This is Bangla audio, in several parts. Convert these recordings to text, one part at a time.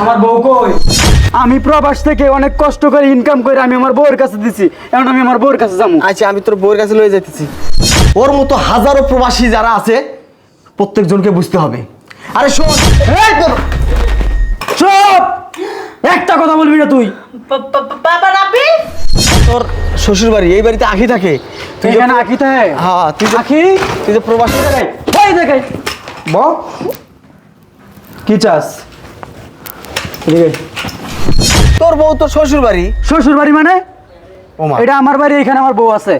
আমার বউ কই? আমি প্রবাস থেকে অনেক কষ্ট করে ইনকাম করে আমি আমার বউয়ের কাছে দিছি। এখন আমি আমার বউয়ের কাছে যাব। আচ্ছা আমি তোর বউয়ের কাছে লয়ে যেতেছি ওর মতো হাজারো প্রবাসী যারা আছে প্রত্যেকজনকে বুঝতে হবে। আরে শোন এই! তোর চুপ! একটা কথা বলবি না তুই। বাবা রাব্বি তোর শ্বশুর বাড়ি এই বাড়িতে আখি থাকে। তুই এখানে আঁকি থাকে? হ্যাঁ তুই আঁকি তুই যে প্রবাসী দেখাই ওই দেখাই। ব কি চাস। তোর বউ তো শ্বশুর বাড়ি শ্বশুর বাড়ি মানে এটা আমার বাড়ি এখানে আমার বউ আছে।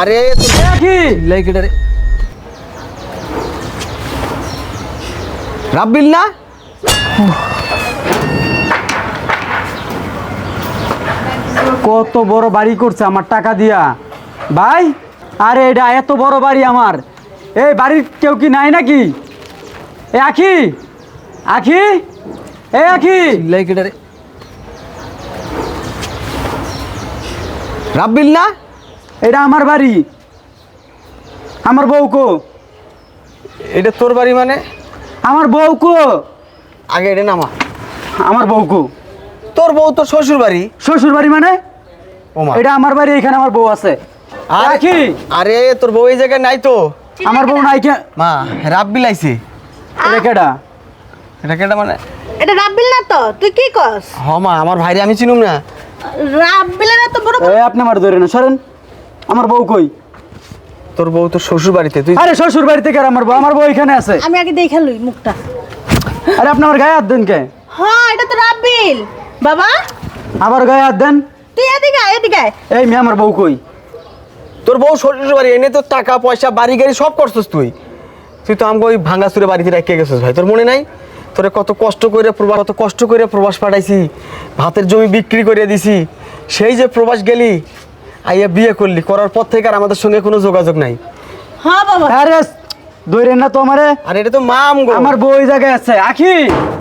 আরে রাব্বিল না? কত বড় বাড়ি করছে আমার টাকা দিয়া। ভাই আরে এটা এত বড় বাড়ি আমার। এই বাড়ির কেউ কি নাই নাকি? এ আখি। আখি? এ লাইকেটা রে রাব্বিল না? এটা আমার বাড়ি। আমার বউ কো এটা তোর বাড়ি মানে? আমার বউ কো আগে এটা নামা। আমার বউ কো তোর বউ তোর শ্বশুর বাড়ি? শ্বশুর বাড়ি মানে? এটা আমার বাড়ি এখানে আমার বউ আছে। আরে আখি! আরে তোর বউ এই জায়গায় নাই তো। আমার বউ নাই কে মা রাব্বিল আইছে। এটা কেডা? এটা কেটা মানে? এটা রাব্বিল না তো? তুই কি কস? হ মা আমার ভাইরে আমি চিনুম না। রাব্বিলের এত বড় এ আপনি আমার ধরে না সরেন। আমার বউ কই? তোর বউ তোর শ্বশুর বাড়িতে তুই আরে শ্বশুর বাড়ি থেকে আর আমার বউ? আমার বউ এখানে আছে। আমি আগে দেখে লই মুখটা। আরে আপনি আমার গায়ে হাত দেন কে? হ্যাঁ এটা তো রাব্বিল। বাবা। আবার গায়ে হাত দেন? তুই এদিকে আয়, এদিকে আয়। এই মেয়ে আমার বউ কই? তোর বউ শ্বশুর বাড়ি এনে তোর টাকা পয়সা বাড়ি গাড়ি সব করছিস তুই। তুই তো আমাকে ওই ভাঙ্গাসুরে বাড়িতে রেখে গেছিস ভাই তোর মনে নাই? তোরে কত কষ্ট করে প্রবাস কত কষ্ট করে প্রবাস পাঠাইছি ভাতের জমি বিক্রি করে দিছি সেই যে প্রবাস গেলি আইয়া বিয়ে করলি করার পর থেকে আর আমাদের সঙ্গে কোনো যোগাযোগ নাই। হ্যাঁ বাবা। আরে ধরে না তো আমারে? আর এটা তো মাম গো। আমার বউ ওই জায়গায় আছে। আখি!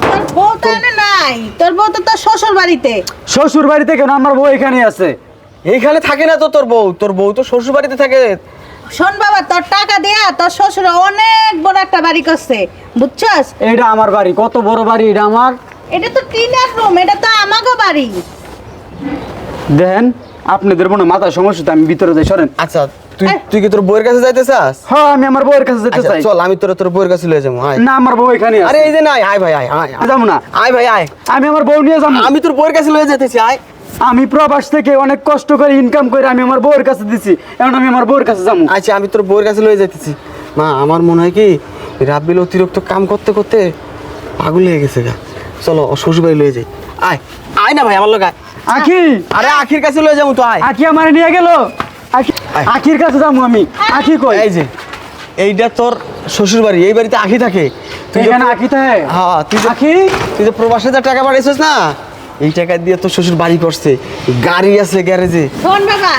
তোর বউ তো এনে নাই। তোর বউ তো তোর শ্বশুর বাড়িতে। শ্বশুর বাড়িতে কেন? আমার বউ এখানেই আছে। এইখানে থাকে না তো তোর বউ। তোর বউ তো শ্বশুর বাড়িতে থাকে। শোন বাবা তোর টাকা দিয়া তোর শ্বশুর অনেক বড় একটা বাড়ি করছে বুঝছস? এটা আমার বাড়ি কত বড় বাড়ি এটা আমার? এটা তো টিনার রুম এটা তো আমাগো বাড়ি। দেখেন আপনাদের মনে মাথায় সমস্যা তো আমি ভিতরে যাই সরেন। আচ্ছা তুই তুই কি তোর বউয়ের কাছে যাইতে চাস? হ্যাঁ আমি আমার বউয়ের কাছে যেতে আচ্ছা, চাই। চল আমি তোর তোর বউয়ের কাছে লয়ে যাব আয়। না আমার বউ এখানে আরে এই যে নাই আয় ভাই আয় আয় আয়। যাব না। আয় ভাই আয়। আমি আমার বউ নিয়ে যাব। আমি তোর বউয়ের কাছে লয়ে যেতেছি আয়। আমি প্রবাস থেকে অনেক কষ্ট করে ইনকাম করে আমি আমার বউয়ের কাছে দিছি। এখন আমি আমার বউয়ের কাছে যাব। আচ্ছা আমি তোর বউয়ের কাছে লয়ে যেতেছি মা আমার মনে হয় কি রাব্বিল অতিরিক্ত কাম করতে করতে পাগল হয়ে গেছে গা। চলো শ্বশুর বাড়ি লয়ে যাই। আয় আয় না ভাই আমার লোক আখি! আরে আখির কাছে লয়ে যাব তো আয়। আখি আমার নিয়ে গেল। আখির কাছে যাব আমি। আখি কই? এই যে এইটা তোর শ্বশুর বাড়ি এই বাড়িতে আখি থাকে। তুই এখানে আখি থাকে? হ্যাঁ তুই আখি? তুই যে প্রবাসে যা টাকা পাঠাইছিস না এই টাকা দিয়ে তোর শ্বশুর বাড়ি করছে। গাড়ি আছে গ্যারেজে। শোন বাবা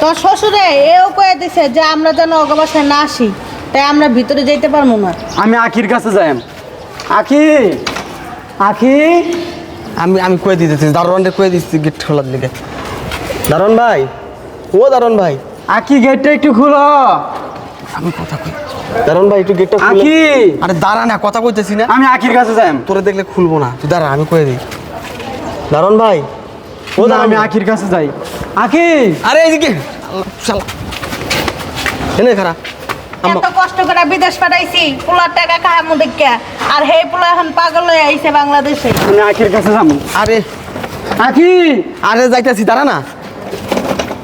তোর শ্বশুরে এও কয়ে দিছে যে আমরা যেন অগবাসায় না আসি তাই আমরা ভিতরে যেতে পারব না। আমি আখির কাছে যাই। আখি আখি। আমি আমি কয়ে দিতেছি দারোয়ানটা কয়ে দিচ্ছি গেট খোলার দিকে দারোয়ান ভাই ও দারোয়ান ভাই। আখি গেটটা একটু খুলো। আমি কথা কই। দারোয়ান ভাই একটু গেটটা খুলে। আখি। আরে দাঁড়া না কথা কইতেছি না। আমি আখির কাছে যাই। তোরে দেখলে খুলবো না। তুই দাঁড়া আমি কয়ে দিই। দারোয়ান ভাই ও না, আমি আখির কাছে যাই। আখি! আরে এইদিকে আল্লাহ, শালা। এনে খারা। এত কষ্ট করে বিদেশ পাঠাইছি পোলার টাকা খাহামু দেখিয়া। আর হে পোলা এখন পাগল হয়ে আইছে বাংলাদেশে। আমি আখির কাছে যাব আরে। আখি! আরে যাইতেছি দাঁড়া না।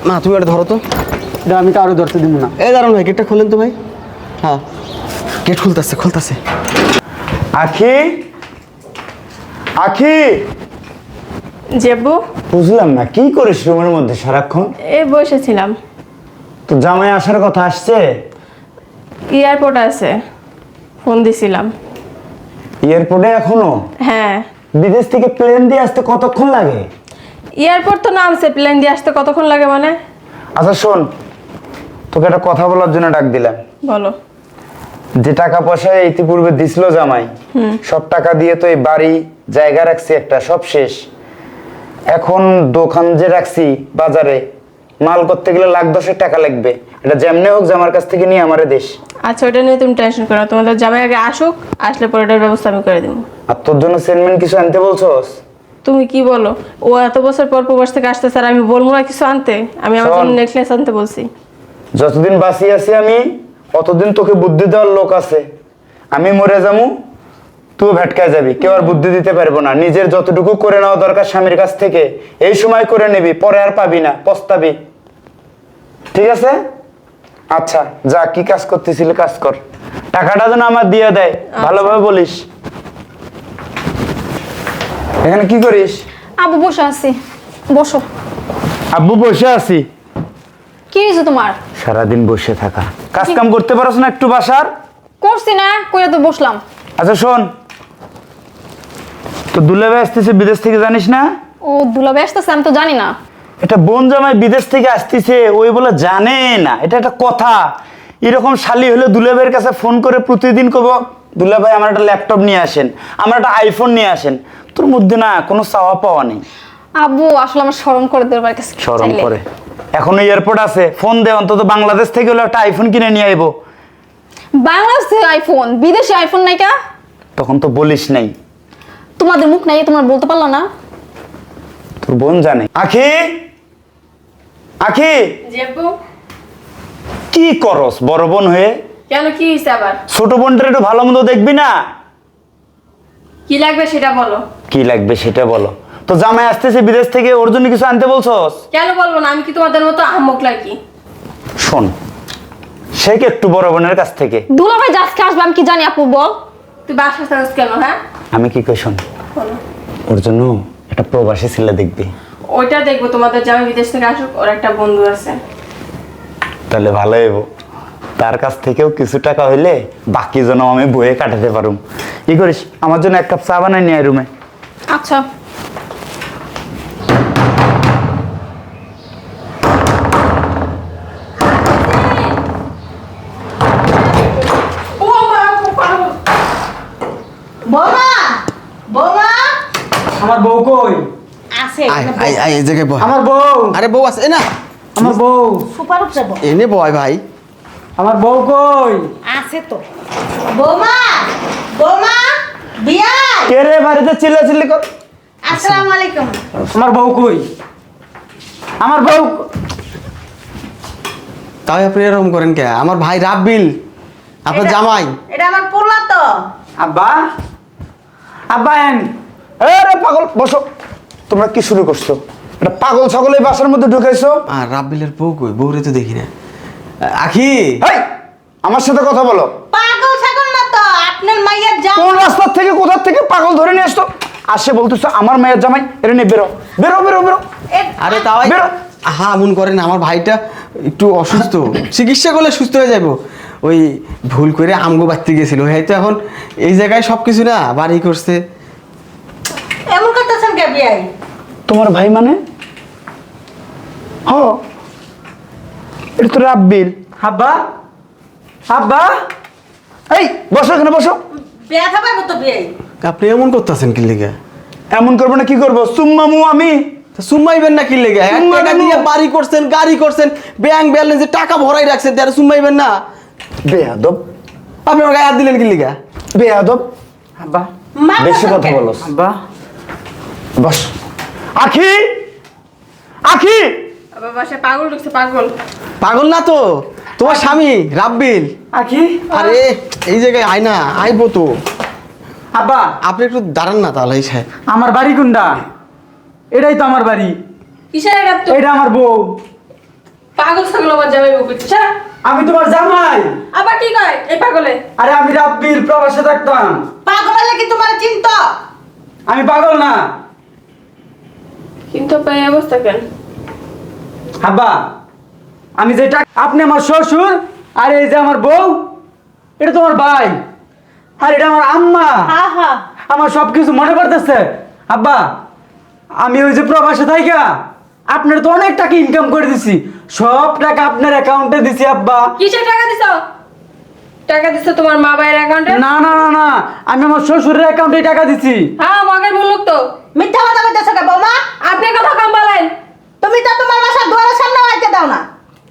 না তুমি এটা ধরো তো। এটা আমি কারও ধরতে দিব না। এই দাঁড়ান ভাই গেটটা খোলেন তো ভাই। হ্যাঁ। গেট খুলতেছে খুলতেছে। আখি! আখি! জেবু বুঝলাম না কি করিস রুমের মধ্যে সারাক্ষণ? এ বসেছিলাম। তো জামাই আসার কথা আসছে? এয়ারপোর্ট আছে। ফোন দিছিলাম। এয়ারপোর্টে এখনও? হ্যাঁ। বিদেশ থেকে প্লেন দিয়ে আসতে কতক্ষণ লাগে? এয়ারপোর্ট তো নামছে প্লেন দিয়ে আসতে কতক্ষণ লাগে মানে? আচ্ছা শোন তোকে একটা কথা বলার জন্য ডাক দিলাম। বলো। যে টাকা পয়সা ইতিপূর্বে দিছিল জামাই সব টাকা দিয়ে তো এই বাড়ি জায়গা রাখছি একটা সব শেষ। এখন দোকান যে রাখছি বাজারে মাল করতে গেলে লাখ দশেক টাকা লাগবে। এটা যেমনে হোক জামার কাছ থেকে নিয়ে আমারে দেশ। আচ্ছা ওটা নিয়ে তুমি টেনশন করো। তোমাদের জামাই আগে আসুক আসলে পরে ওটার ব্যবস্থা আমি করে দেবো। আর তোর জন্য সেনমেন কিছু আনতে বলছস? তুমি কি বলো? ও এত বছর পর প্রবাস থেকে আসতে স্যার আমি বলব না কিছু আনতে। আমি আমার। জন্য নেকলেস আনতে বলছি। যতদিন বাঁচি আছি আমি অতদিন তোকে বুদ্ধি দেওয়ার লোক আছে। আমি মরে যামু তুই ভেটকায় যাবি কেউ আর বুদ্ধি দিতে পারব না। নিজের যতটুকু করে নেওয়া দরকার স্বামীর কাছ থেকে এই সময় করে নিবি পরে আর পাবি না পস্তাবি। ঠিক আছে? আচ্ছা যা কি কাজ করতেছিলি কাজ কর। টাকাটা যেন আমার দিয়ে দেয় ভালোভাবে বলিস। এখানে কি করিস? আবু বসে আছি। বসো। আব্বু বসে আছি। কি হয়েছে তোমার? সারাদিন বসে থাকা। কাজ কাম করতে পারছ না একটু বাসার? করছি না কইরা তো বসলাম। আচ্ছা শোন। তো দুলাভাই আসতেছে বিদেশ থেকে জানিস না? ও দুলাবে আসতেছে আমি তো জানি না। এটা বোন জামাই বিদেশ থেকে আসতেছে ওই বলে জানে না। এটা একটা কথা। এরকম শালি হলে দুলাভাইয়ের কাছে ফোন করে প্রতিদিন কব দুলাভাই আমার একটা ল্যাপটপ নিয়ে আসেন আমার একটা আইফোন নিয়ে আসেন। তোর মধ্যে না কোনো চাওয়া পাওয়া নেই। আবু আসলে আমার স্মরণ করে দেবার কাছে চাইলে। করে। এখনও এয়ারপোর্ট আছে ফোন দে অন্তত বাংলাদেশ থেকে হলে একটা আইফোন কিনে নিয়ে আইবো। বাংলাদেশ থেকে আইফোন বিদেশি আইফোন নাই কা তখন তো বলিস নাই। তোমাদের মুখ নাই তোমরা বলতে পারল না। তোর বোন জানে। আখি! আখি! জেব্বু কি করস বড় বোন হয়ে? কেন কি হয়েছে আবার? ছোট বোনটার একটু ভালো মন্দ দেখবি না? কি লাগবে সেটা বলো। কি লাগবে সেটা বলো। তো জামাই আসতেছে বিদেশ থেকে ওর জন্য কিছু আনতে বলছস? কেন বলব না আমি কি তোমাদের মতো আহমক লাগি শোন শেখ একটু বড় বোনের কাছ থেকে? দুলাভাই আজকে আসবে আমি কি জানি আপু বল। তুই বাসা কেন হ্যাঁ? আমি কি কই শোন। বলো ওর জন্য একটা প্রবাসী ছেলে দেখবি। ওইটা দেখব তোমাদের জামাই বিদেশ থেকে আসুক ওর একটা বন্ধু আছে। তাহলে ভালো হইব। তার কাছ থেকেও কিছু টাকা হইলে বাকি যেন আমি বইয়ে কাটাতে পারুম। কি করিস? আমার জন্য এক কাপ চা বানাই নিয়ে রুমে। আচ্ছা। বউ কই? আছে এই জায়গায় আমার বউ। আরে বউ আছে না। আমার বউ। সুপার উপরে। এনে বয় ভাই। আমার বউ কই? আছে তো। বৌমা বৌমা বিয়াই। কে রে বাড়িতে চিল্লা চিল্লি কর। আসসালামু আলাইকুম। আমার বউ কই? আমার বউ তাও আপনি এরকম করেন কে? আমার ভাই রাব্বিল। আপনার জামাই। এটা আমার পোলা তো আব্বা? আব্বা এন। আরে পাগল বসো। তোমরা কি শুরু করছ? এটা পাগল ছাগল এই বাসার মধ্যে ঢুকাইছো? আর রাব্বিলের বউ কই? বউরে তো দেখি না। আখি! হেই আমার সাথে কথা বলো। পাগল ছাগল না তো আপনার মাইয়ের জাম কোন রাস্তার থেকে কোথার থেকে পাগল ধরে নিয়ে আসতো আসে বলতেছো আমার মেয়ের জামাই এটা নিয়ে বেরো। বেরো বেরো বেরো। আরে তাও বেরো। হা মন করেন আমার ভাইটা একটু অসুস্থ। চিকিৎসা করলে সুস্থ হয়ে যাব ওই ভুল করে আমগো বাড়তে গেছিল। হয়তো এখন এই জায়গায় সব কিছু না বাড়ি করছে। তোমার ভাই মানে? হ। এটা তো রাব্বিল। আব্বা আব্বা এই বসো এখানে বসো। বিয়া খাবার তো বিয়াই আপনি এমন করতেছেন কি লেগে? এমন করব না কি করব? সুম্মামু আমি। সুমাইবেন না কি লেগে? এক টাকা দিয়ে বাড়ি করছেন গাড়ি করছেন ব্যাংক ব্যালেন্সে টাকা ভরাই রাখছেন তারা সুমাইবেন না? বেয়াদব। আপনি আমার গায়ে হাত দিলেন কি লেগে? বেয়াদব। আব্বা বেশি কথা বলো আব্বা বস। আখি! আখি! বাসায় পাগল ঢুকছে পাগল। পাগল না তো তোমার স্বামী রাব্বিল। আখি? আরে এই জায়গায় আয় না আইবো তো। আব্বা। আপনি একটু দাঁড়ান না তাহলে এই সাহেব। আমার বাড়ি কোনটা? এটাই তো আমার বাড়ি। কিসের এটা তো এটা আমার বউ। পাগল ছাগল আমার জামাই বউ করছে আমি তোমার জামাই। আবার কি কয় এই পাগলে? আরে আমি রাব্বিল প্রবাসে থাকতাম। পাগল কি তোমার চিন্ত? আমি পাগল না। কিন্তু আপনার এই অবস্থা কেন? আব্বা আমি যেটা আপনি আমার শ্বশুর আর এই যে আমার বউ এটা তোমার ভাই আর এটা আমার আম্মা। হা হা আমার সব কিছু মনে পড়তেছে। আব্বা আমি ওই যে প্রবাসে থাইকা আপনার তো অনেক টাকা ইনকাম করে দিছি। সব টাকা আপনার অ্যাকাউন্টে দিছি আব্বা কিসের টাকা দিছো? টাকা দিছো তোমার মা ভাইয়ের অ্যাকাউন্টে না না না না আমি আমার শ্বশুরের অ্যাকাউন্টে টাকা দিছি। হ্যাঁ মগের মুলুক তো। মিথ্যা কথা বলতেছো কে বৌমা? আপনি কথা কম বলেন। তুমি তো তোমার বাসার দুয়ারের সামনে আইতে দাও না।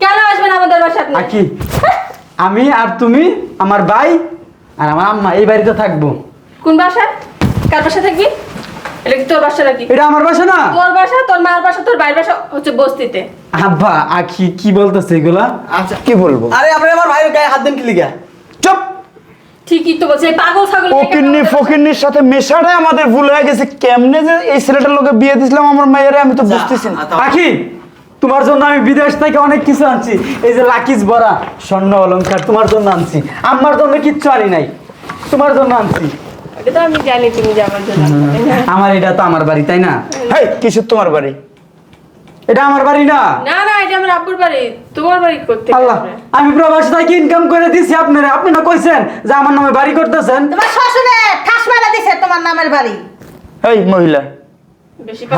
কেন আসবেন আমাদের বাসায় আপনি আকি আমি আর তুমি আমার ভাই আর আমার আম্মা এই বাড়িতে থাকব। কোন বাসা? কার বাসা থাকবি এটা কি তোর বাসা নাকি? এটা আমার বাসা না। তোর বাসা তোর মার বাসা তোর ভাইয়ের বাসা হচ্ছে বস্তিতে। আব্বা আখি কি বলতেছে এগুলা? আচ্ছা। কি বলব? আরে আপনি আমার ভাইয়ের গায়ে হাত দেন কি লিগা? ঠিকই তো বলছে পাগল ছাগল ফকিন্নি ফকিন্নির সাথে মেশাটাই আমাদের ভুল হয়ে গেছে। কেমনে যে এই ছেলেটার লোকে বিয়ে দিছিলাম আমার মায়ের আমি তো বুঝতেছি না। আখি তোমার জন্য আমি বিদেশ থেকে অনেক কিছু আনছি। এই যে লাকিজ ভরা স্বর্ণ অলংকার তোমার জন্য আনছি। আমার জন্য কিচ্ছু আনি নাই। তোমার জন্য আনছি। এটা তো আমি জানি তুমি যাবার জন্য আমার এটা তো আমার বাড়ি তাই না? হেই কিসের তোমার বাড়ি? এটা আমার বাড়ি না। না না এটা আমার আব্বুর বাড়ি। তোমার বাড়ি করতে আল্লাহ আমি প্রবাস থেকে ইনকাম করে দিছি আপনারা। আপনি না কইছেন যে আমার নামে বাড়ি করতেছেন? তোমার শ্বশুরে ঠাস মেলা দিছে তোমার নামের বাড়ি। এই মহিলা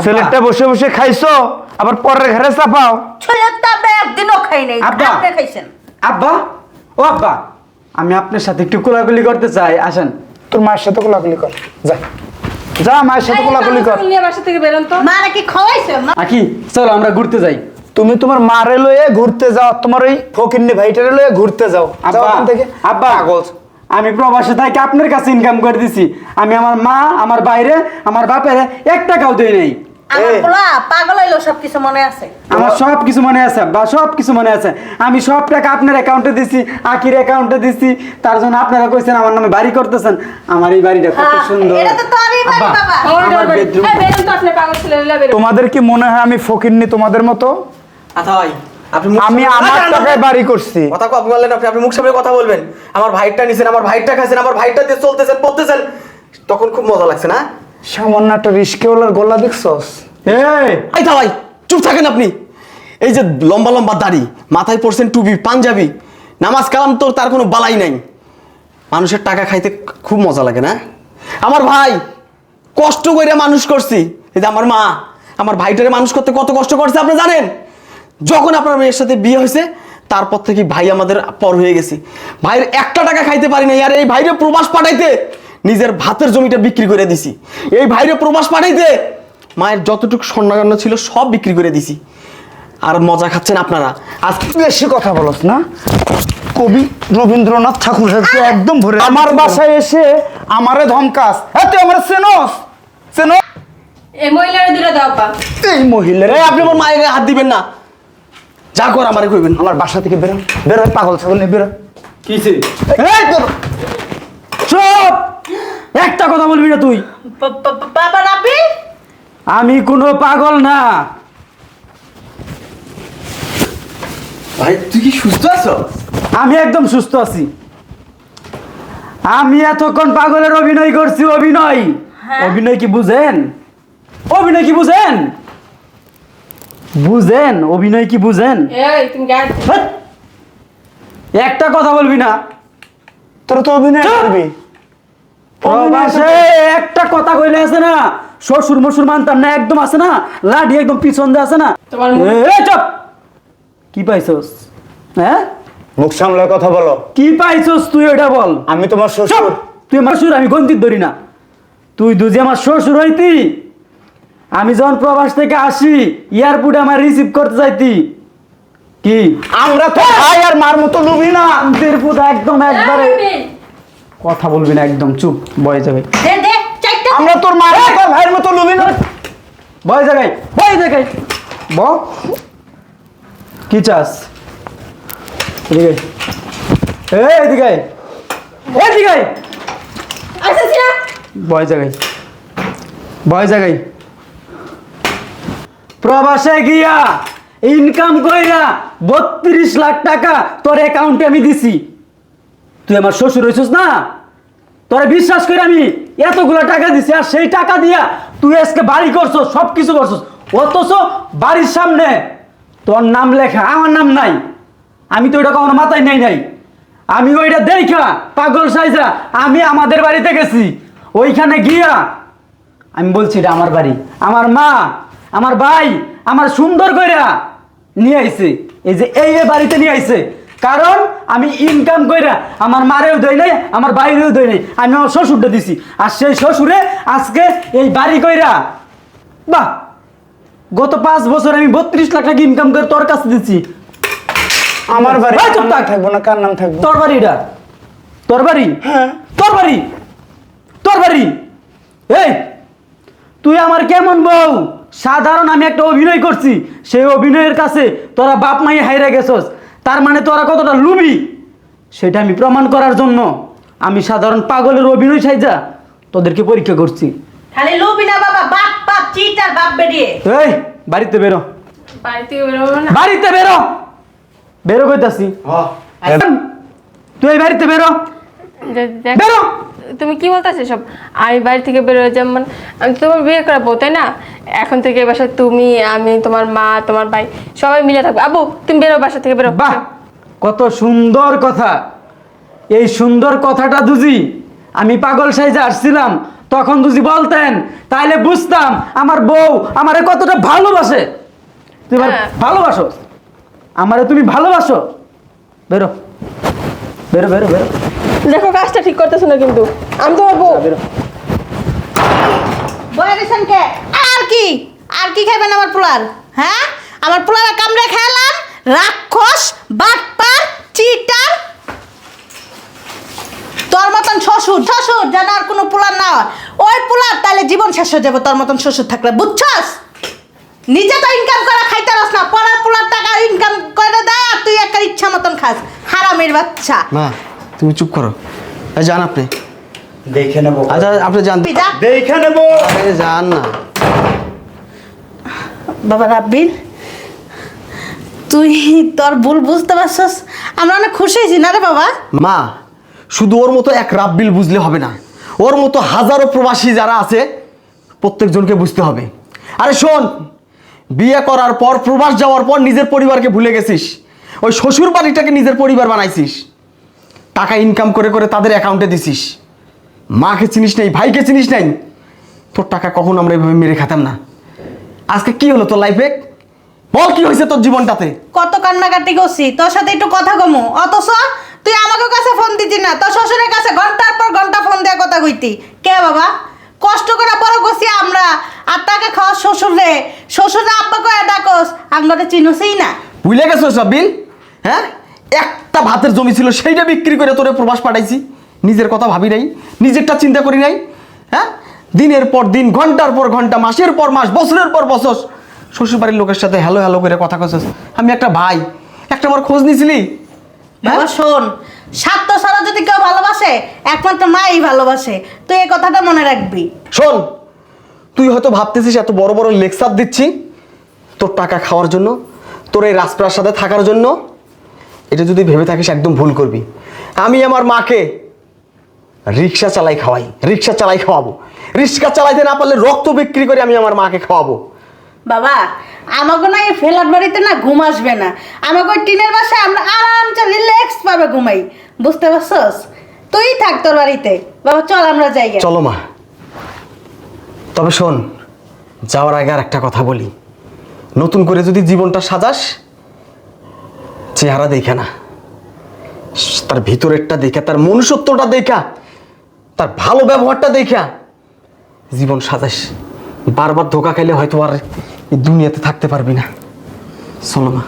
ছেলেটা বসে বসে খাইছো আবার পরের ঘরে চাপাও। ছেলের তো একদিনও খাই নাই আব্বা। আপনি খাইছেন। আব্বা? ও আব্বা আমি আপনার সাথে একটু কোলাকুলি করতে চাই আসেন। তোর মায়ের সাথে কোলাকুলি কর যা। যা মায়ের সাথে কোলাকুলি কর। নিয়ে বাসা থেকে বেরোন তো। মা নাকি খাওয়াইছো না আকি চলো আমরা ঘুরতে যাই। তুমি তোমার মারে লয়ে ঘুরতে যাও তোমার ওই ফকিন্নি ভাইটারে লয়ে ঘুরতে যাও। আব্বা থেকে। আব্বা আমি প্রবাসে থাকি আপনার কাছে ইনকাম করে দিছি। আমি আমার মা আমার বাইরে আমার বাপের এক টাকাও দেই নাই। আমার এ। পোলা পাগল হইল সব মনে আছে। আমার সব কিছু মনে আছে বা সব কিছু মনে আছে। আমি সব টাকা আপনার অ্যাকাউন্টে দিছি আকির অ্যাকাউন্টে দিছি। তার জন্য আপনারা কইছেন আমার নামে বাড়ি করতেছেন। আমার এই বাড়িটা কত হ্যাঁ, সুন্দর। এটা তো তোরই বাড়ি, বাবা। আমার ওর এই বেরোন তো আপনি পাগল ছেলে বেরোন তোমাদের কি মনে হয় আমি তোমাদের মতো? আচ্ছা ভাই আমি আমার না, টাকায় বাড়ি করছি। কথা বললেন আপনি আপনি মুখ সামনে কথা বলবেন। আমার ভাইটা নিছেন আমার ভাইটা খাইছেন আমার ভাইটা দিয়ে চলতেছেন পড়তেছেন। তখন খুব মজা লাগছে না? সামান্য একটা রিস্কেওয়ালার গলা দেখছস? এই! তা ভাই চুপ থাকেন আপনি। এই যে লম্বা লম্বা দাড়ি মাথায় পড়ছেন টুপি পাঞ্জাবি নামাজ কালাম তোর তার কোনো বালাই নাই। মানুষের টাকা খাইতে খুব মজা লাগে না? আমার ভাই কষ্ট করে মানুষ করছি। এই যে আমার মা আমার ভাইটারে মানুষ করতে কত কষ্ট করছে আপনি জানেন? যখন আপনার মেয়ের সাথে বিয়ে হয়েছে তারপর থেকে ভাই আমাদের পর হয়ে গেছি। ভাইয়ের একটা টাকা খাইতে পারি না আর এই ভাইরে প্রবাস পাঠাইতে নিজের ভাতের জমিটা বিক্রি করে দিছি। এই ভাইরে প্রবাস পাঠাইতে মায়ের যতটুকু স্বর্ণগণ্য ছিল সব বিক্রি করে দিছি। আর মজা খাচ্ছেন আপনারা। আজকে বেশি কথা বলস না। কবি রবীন্দ্রনাথ ঠাকুর একদম ভরে আমার বাসায় এসে আমারে ধমকাস। হ্যাঁ তুই আমার চেনস? চেনস এই মহিলারা দুটো দাও পা। এই মহিলা রে এই আপনি আমার মায়ের গায়ে হাত দিবেন না। যা কর আমারে কইবেন। আমার বাসা থেকে বেরো। বেরো পাগল ছাগল নিয়ে বেরো। কিছে এই তোর একটা কথা বলবি না তুই। বাবা আমি কোনো পাগল না। ভাই তুই কি সুস্থ আছো? আমি একদম সুস্থ আছি। আমি এতক্ষণ পাগলের অভিনয় করছি অভিনয়। হ্যাঁ। অভিনয় কি বুঝেন? অভিনয় কি বুঝেন? বুঝেন অভিনয় কি বুঝেন? এই তুমি গায়ে হেৎ! একটা কথা বলবি না। তোর তো অভিনয়! করবি। প্রবাসে একটা কথা কইলে আছে না? শ্বশুর মশুর মানতাম না একদম আছে না? লাঠি একদম পিছন দিয়ে আছে না? এ, চুপ! কি পাইছস? হ্যাঁ মুখ সামলে কথা বলো। কি পাইছস তুই ওটা বল। আমি তোমার শ্বশুর। তুই আমার শ্বশুর আমি গন্তিত ধরি না। তুই দুজি আমার শ্বশুর হইতি। আমি যখন প্রবাস থেকে আসি এয়ারপোর্টে আমার রিসিভ করতে চাইতি কি? আমরা তো ভাই আর মার মতো লুবি না। একদম একবারে এই, কথা বলবি না একদম চুপ বয়ে যাবে আমরা তোর মার মতো আর ভাইয়ের মতো লুবি না। বয়ে জায়গায় বয়ে জায়গায় ব। কি চাস? এদিকে এই এদিকে। এদিকে বয় জায়গায় বয় জায়গায় প্রবাসে গিয়া ইনকাম কইরা বত্রিশ লাখ টাকা তোর অ্যাকাউন্টে আমি দিছি। তুই আমার শ্বশুর হয়েছিস না? তোরা বিশ্বাস করে আমি, এতগুলো টাকা দিছি আর সেই টাকা দিয়া তুই আজকে বাড়ি করছস সব কিছু করছস। অথচ বাড়ির সামনে তোর নাম লেখা, আমার নাম নাই। আমি তো ওইটা কখনো মাথায় নেই নাই। আমি ওইটা দেখা, পাগল সাইজা, আমি আমাদের বাড়িতে গেছি। ওইখানে গিয়া আমি বলছি, এটা আমার বাড়ি। আমার মা, আমার ভাই, আমার সুন্দর কইরা নিয়ে আইছে। এই যে এই বাড়িতে নিয়ে আইছে। কারণ আমি ইনকাম কইরা আমার মারেও দেই নাই আমার বাইরেও দেই নাই। আমি আমার শ্বশুরটা দিছি। আর সেই শ্বশুরে আজকে এই বাড়ি কইরা বাহ গত পাঁচ বছর আমি বত্রিশ লাখ টাকা ইনকাম করে তোর কাছে দিচ্ছি আমার বাড়ি চুপ থাক। থাকব না? কার নাম থাকব? তোর বাড়ি এটা? তোর বাড়ি? হ্যাঁ। তোর বাড়ি? তোর বাড়ি? এই তুই আমার কেমন বউ? সাধারণ আমি একটা অভিনয় করছি। সেই অভিনয়ের কাছে তোরা বাপ মাই হাইরে গেছস। তার মানে তো তোরা কতটা লুবি? সেটা আমি প্রমাণ করার জন্য আমি সাধারণ পাগলের অভিনয় সাইজা তোদেরকে পরীক্ষা করছি। খালি লুবি না বাবা বাপ বাপ চিটার বাপ বেরিয়ে। এই বাড়িতে বেরো। বাড়িতে বেরো না। বাড়িতে বেরো। বেরো কইতাছি। তুই এই বাড়িতে বেরো। বেরো। তুমি কি বলতেছো সব আমি বাড়ি থেকে বেরোয় যেমন আমি তোমার বিয়ে করাবো তাই না? এখন থেকে বাসায় তুমি আমি তোমার মা তোমার ভাই সবাই মিলে থাকব। আবু তুমি বেরো বাসা থেকে বেরো। বাহ! কত সুন্দর কথা। এই সুন্দর কথাটা দুজি আমি পাগল সাইজে আসছিলাম তখন দুজি বলতেন তাইলে বুঝতাম আমার বউ আমারে কতটা ভালোবাসে। তুমি হ্যাঁ। ভালোবাসো। আমারে তুমি ভালোবাসো। বেরো। বেরো বেরো বেরো। দেখো কাজটা ঠিক করতেছো না কিন্তু। আমি তোমার বউ। কে? আর কি? আর কি খাবেন আমার পোলার? হ্যাঁ? আমার পোলার কামড়ে খেলাম রাক্ষস বাটপার চিটার। তোর মতন শ্বশুর শ্বশুর যেন আর কোনো পোলার না হয়। ওই পোলার তাহলে জীবন শেষ হয়ে যাবে তোর মতন শ্বশুর থাকলে বুঝছস? নিজে তো ইনকাম করা খাইতে রস না পরের পোলার টাকা ইনকাম করে দেয় আর তুই একটা ইচ্ছা মতন খাস। হারামের বাচ্চা। মা তুমি চুপ করো। যান আপনি। দেখে নেব। আচ্ছা আপনি যান। দেখে নেব। যান না। বাবা রাব্বিল তুই তোর ভুল বুঝতে পারছস? আমরা অনেক খুশি হয়েছি না রে বাবা? মা শুধু ওর মতো এক রাব্বিল বুঝলে হবে না। ওর মতো হাজারো প্রবাসী যারা আছে প্রত্যেকজনকে বুঝতে হবে। আরে শোন বিয়ে করার পর প্রবাস যাওয়ার পর নিজের পরিবারকে ভুলে গেছিস। ওই শ্বশুর বাড়িটাকে নিজের পরিবার বানাইছিস। টাকা ইনকাম করে করে তাদের অ্যাকাউন্টে দিছিস। মাকে চিনিস নাই ভাইকে চিনিস নাই। তোর টাকা কখন আমরা এভাবে মেরে খেতাম না? আজকে কি হলো তোর লাইফে বল কি হয়েছে তোর জীবনটাতে? কত কান্নাকাটি করছি তোর সাথে একটু কথা কমু। অথচ তুই আমাকে কাছে ফোন দিতি না তোর শ্বশুরের কাছে ঘণ্টার পর ঘণ্টা ফোন দিয়ে কথা কইতি। কে বাবা? কষ্ট করে বড় করছি আমরা। আর তাকে খাওয়া শ্বশুরে শ্বশুরে আব্বাকে ডাকস আঙ্গরে চিনুসই না। ভুলে গেছো সব বিল? হ্যাঁ? একটা ভাতের জমি ছিল সেইটা বিক্রি করে তোরে প্রবাস পাঠাইছি। নিজের কথা ভাবি নাই নিজেরটা চিন্তা করি নাই হ্যাঁ? দিনের পর দিন ঘণ্টার পর ঘণ্টা মাসের পর মাস বছরের পর বছর। শ্বশুর বাড়ির লোকের সাথে হ্যালো হ্যালো করে কথা কছিস আমি একটা ভাই একটা আমার খোঁজ নিছিলি? হ্যাঁ? বাবা শোন স্বার্থ ছাড়া যদি কেউ ভালোবাসে একমাত্র মাই ভালোবাসে। তুই এই কথাটা মনে রাখবি। শোন তুই হয়তো ভাবতেছিস এত বড় বড় লেকচার দিচ্ছি তোর টাকা খাওয়ার জন্য তোর এই রাজপ্রাসাদে থাকার জন্য এটা যদি ভেবে থাকিস একদম ভুল করবি। আমি আমার মাকে রিক্সা চালাই খাওয়াই রিক্সা চালাই খাওয়াবো। রিক্সা চালাইতে না পারলে রক্ত বিক্রি করে আমি আমার মাকে খাওয়াবো। বাবা আমাকে না এই ফ্ল্যাট বাড়িতে না ঘুম আসবে না। আমাকে ওই টিনের বাসায় আমরা আরামসে রিল্যাক্স ভাবে ঘুমাই। বুঝতে পারছস? তুই থাক তোর বাড়িতে। বাবা চল আমরা যাই চলো মা। তবে শোন যাওয়ার আগে আর একটা কথা বলি। নতুন করে যদি জীবনটা সাজাস চেহারা দেখে না। তার ভিতরেরটা দেখা, তার মনুষ্যত্বটা দেখা, তার ভালো ব্যবহারটা দেখা জীবন সাজাস। বারবার ধোকা খেলে হয়তো আর দুনিয়াতে থাকতে পারবি না। শোনো মা।